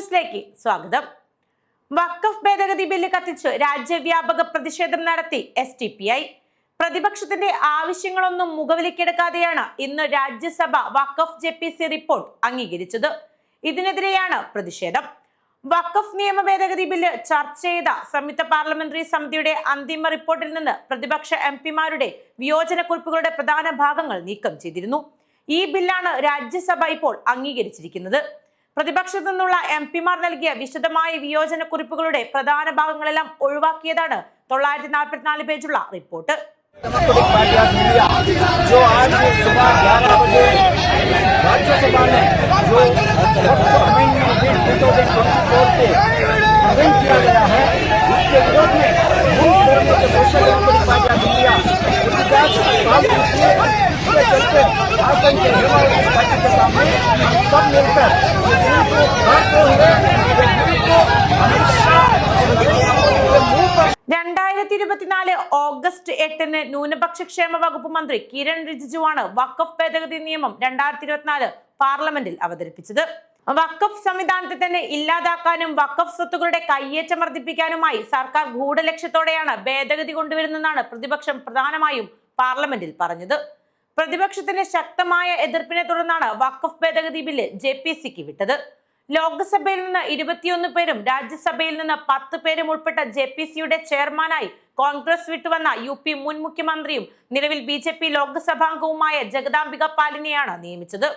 ന്യൂസിലേക്ക് സ്വാഗതം. വഖഫ് ഭേദഗതി ബില്ല് കത്തിച്ച് രാജ്യവ്യാപക പ്രതിഷേധം നടത്തി എസ് ടി പി ഐ പ്രതിപക്ഷത്തിന്റെ ആവശ്യങ്ങളൊന്നും മുഖവിലക്കെടുക്കാതെയാണ് ഇന്ന് Rajya Sabha Waqf J P C report അംഗീകരിച്ചത്. ഇതിനെതിരെയാണ് പ്രതിഷേധം. വഖഫ് നിയമ ഭേദഗതി ബില്ല് ചർച്ച ചെയ്ത സംയുക്ത പാർലമെന്ററി സമിതിയുടെ അന്തിമ റിപ്പോർട്ടിൽ നിന്ന് പ്രതിപക്ഷ എം പിമാരുടെ വിയോജനക്കുറിപ്പുകളുടെ പ്രധാന ഭാഗങ്ങൾ നീക്കം ചെയ്തിരുന്നു. ഈ ബില്ലാണ് രാജ്യസഭ ഇപ്പോൾ അംഗീകരിച്ചിരിക്കുന്നത്. പ്രതിപക്ഷത്തു നിന്നുള്ള എം പിമാർ നൽകിയ വിശദമായ വിയോജന കുറിപ്പുകളുടെ പ്രധാന ഭാഗങ്ങളെല്ലാം ഒഴിവാക്കിയതാണ് തൊള്ളായിരത്തി നാൽപ്പത്തിനാല് പേജുള്ള റിപ്പോർട്ട്. जो को प्रेजेंट किया गया है उसके विरोध में मूल करने के social democratic party of India विकास काम करती है इसके चलते आसन के हिमालय पार्टी के सामने हम सब मिलकर ये बिल को काटते हुए ये बिल को हमेशा मुंह पर രണ്ടായിരത്തി ഇരുപത്തിനാല് ഓഗസ്റ്റ് എട്ടിന് ന്യൂനപക്ഷ ക്ഷേമ വകുപ്പ് മന്ത്രി കിരൺ റിജിജുവാണ് വഖഫ് ഭേദഗതി നിയമം രണ്ടായിരത്തി ഇരുപത്തിനാല് പാർലമെന്റിൽ അവതരിപ്പിച്ചത് വഖഫ് സംവിധാനത്തെ തന്നെ ഇല്ലാതാക്കാനും വഖഫ് സ്വത്തുക്കളുടെ കയ്യേറ്റം വർദ്ധിപ്പിക്കാനുമായി സർക്കാർ ഗൂഢലക്ഷ്യത്തോടെയാണ് ഭേദഗതി കൊണ്ടുവരുന്നതെന്നാണ് പ്രതിപക്ഷം പ്രധാനമായും പാർലമെന്റിൽ പറഞ്ഞത് പ്രതിപക്ഷത്തിന്റെ ശക്തമായ എതിർപ്പിനെ തുടർന്നാണ് വഖഫ് ഭേദഗതി ബില്ല് ജെ പി സിക്ക് വിട്ടത്. ലോക്സഭയിൽ നിന്ന് ഇരുപത്തിയൊന്ന് പേരും രാജ്യസഭയിൽ നിന്ന് പത്ത് പേരും ഉൾപ്പെട്ട ജെ പി സിയുടെ ചെയർമാനായി കോൺഗ്രസ് വിട്ടുവന്ന യു പി മുൻ മുഖ്യമന്ത്രിയും നിലവിൽ ബി ജെ പി ലോക്സഭാംഗവുമായ ജഗദാംബിക പാലിനെയാണ് നിയമിച്ചത്.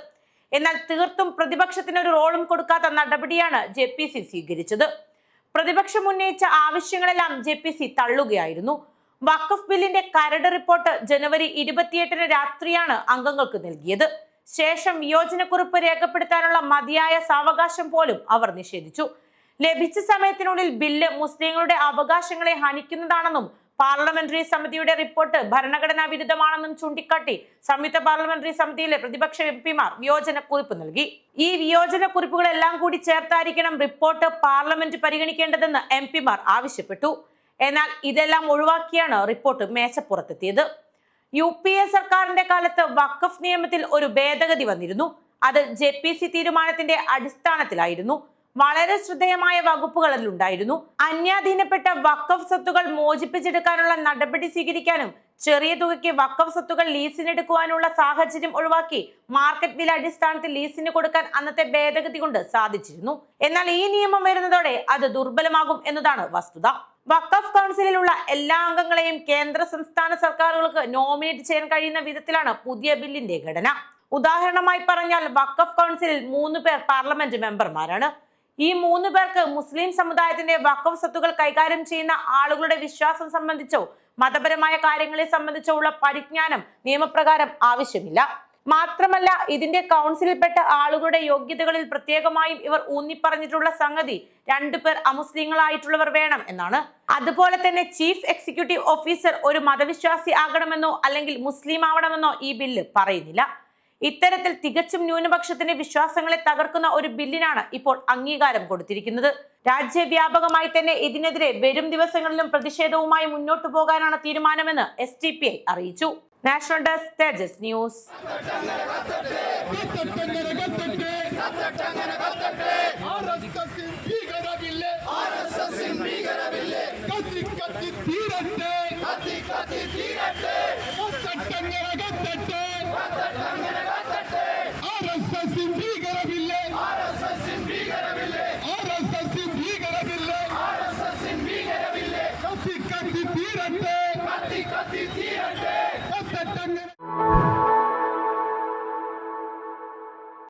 എന്നാൽ തീർത്തും പ്രതിപക്ഷത്തിന് ഒരു റോളും കൊടുക്കാത്ത നടപടിയാണ് ജെ പി സി സ്വീകരിച്ചത്. പ്രതിപക്ഷം ഉന്നയിച്ച ആവശ്യങ്ങളെല്ലാം ജെ പി സി തള്ളുകയായിരുന്നു. വഖഫ് ബില്ലിന്റെ കരട് റിപ്പോർട്ട് ജനുവരി ഇരുപത്തിയെട്ടിന് രാത്രിയാണ് അംഗങ്ങൾക്ക് നൽകിയത്. ശേഷം വിയോജനക്കുറിപ്പ് രേഖപ്പെടുത്താനുള്ള മതിയായ സാവകാശം പോലും അവർ നിഷേധിച്ചു. ലഭിച്ച സമയത്തിനുള്ളിൽ ബില്ല് മുസ്ലിങ്ങളുടെ അവകാശങ്ങളെ ഹനിക്കുന്നതാണെന്നും പാർലമെന്ററി സമിതിയുടെ റിപ്പോർട്ട് ഭരണഘടനാ വിരുദ്ധമാണെന്നും ചൂണ്ടിക്കാട്ടി സംയുക്ത പാർലമെന്ററി സമിതിയിലെ പ്രതിപക്ഷ എം പിമാർ വിയോജനക്കുറിപ്പ് നൽകി. ഈ വിയോജനക്കുറിപ്പുകളെല്ലാം കൂടി ചേർത്തായിരിക്കണം റിപ്പോർട്ട് പാർലമെന്റ് പരിഗണിക്കേണ്ടതെന്ന് എം പിമാർ ആവശ്യപ്പെട്ടു. എന്നാൽ ഇതെല്ലാം ഒഴിവാക്കിയാണ് റിപ്പോർട്ട് മേശപ്പുറത്തെത്തിയത്. യു പി എ സർക്കാരിന്റെ കാലത്ത് വഖഫ് നിയമത്തിൽ ഒരു ഭേദഗതി വന്നിരുന്നു. അത് ജെ പി സി തീരുമാനത്തിന്റെ അടിസ്ഥാനത്തിലായിരുന്നു. വളരെ ശ്രദ്ധേയമായ വകുപ്പുകൾ അതിലുണ്ടായിരുന്നു. അന്യാധീനപ്പെട്ട വക്കഫ് സ്വത്തുകൾ മോചിപ്പിച്ചെടുക്കാനുള്ള നടപടി സ്വീകരിക്കാനും ചെറിയ തുകയ്ക്ക് വക്കഫ് സ്വത്തുകൾ ലീസിനെടുക്കുവാനുള്ള സാഹചര്യം ഒഴിവാക്കി മാർക്കറ്റ് വില അടിസ്ഥാനത്തിൽ ലീസിന് കൊടുക്കാൻ അന്നത്തെ ഭേദഗതി കൊണ്ട് സാധിച്ചിരുന്നു. എന്നാൽ ഈ നിയമം വരുന്നതോടെ അത് ദുർബലമാകും എന്നതാണ് വസ്തുത. വഖഫ് കൗൺസിലിലുള്ള എല്ലാ അംഗങ്ങളെയും കേന്ദ്ര സംസ്ഥാന സർക്കാരുകൾക്ക് നോമിനേറ്റ് ചെയ്യാൻ കഴിയുന്ന വിധത്തിലാണ് പുതിയ ബില്ലിന്റെ ഘടന. ഉദാഹരണമായി പറഞ്ഞാൽ വഖഫ് കൗൺസിലിൽ മൂന്ന് പേർ പാർലമെന്റ് മെമ്പർമാരാണ്. ഈ മൂന്ന് പേർക്ക് മുസ്ലിം സമുദായത്തിന്റെ വഖഫ് സ്വത്തുകൾ കൈകാര്യം ചെയ്യുന്ന ആളുകളുടെ വിശ്വാസം സംബന്ധിച്ചോ മതപരമായ കാര്യങ്ങളെ സംബന്ധിച്ചോ ഉള്ള പരിജ്ഞാനം നിയമപ്രകാരം ആവശ്യമില്ല. മാത്രമല്ല ഇതിന്റെ കൗൺസിലിൽപ്പെട്ട ആളുകളുടെ യോഗ്യതകളിൽ പ്രത്യേകമായും ഇവർ ഊന്നിപ്പറഞ്ഞിട്ടുള്ള സംഗതി രണ്ടുപേർ അമുസ്ലിങ്ങളായിട്ടുള്ളവർ വേണം എന്നാണ്. അതുപോലെ തന്നെ ചീഫ് എക്സിക്യൂട്ടീവ് ഓഫീസർ ഒരു മതവിശ്വാസി ആകണമെന്നോ അല്ലെങ്കിൽ മുസ്ലിം ആവണമെന്നോ ഈ ബില്ല് പറയുന്നില്ല. ഇത്തരത്തിൽ തികച്ചും ന്യൂനപക്ഷത്തിന്റെ വിശ്വാസങ്ങളെ തകർക്കുന്ന ഒരു ബില്ലിനാണ് ഇപ്പോൾ അംഗീകാരം കൊടുത്തിരിക്കുന്നത്. രാജ്യവ്യാപകമായി തന്നെ ഇതിനെതിരെ വരും ദിവസങ്ങളിലും പ്രതിഷേധവുമായി മുന്നോട്ടു പോകാനാണ് തീരുമാനമെന്ന് എസ് അറിയിച്ചു. നാഷണൽ ഡെസ്ക് തേജസ് ന്യൂസ് ആർഎസ്എസിൻ ഭീകരമില്ലേ ആർഎസ്എസിൻ ഭീകരമില്ലേ കത്തി കത്തി തീരട്ടെ കത്തി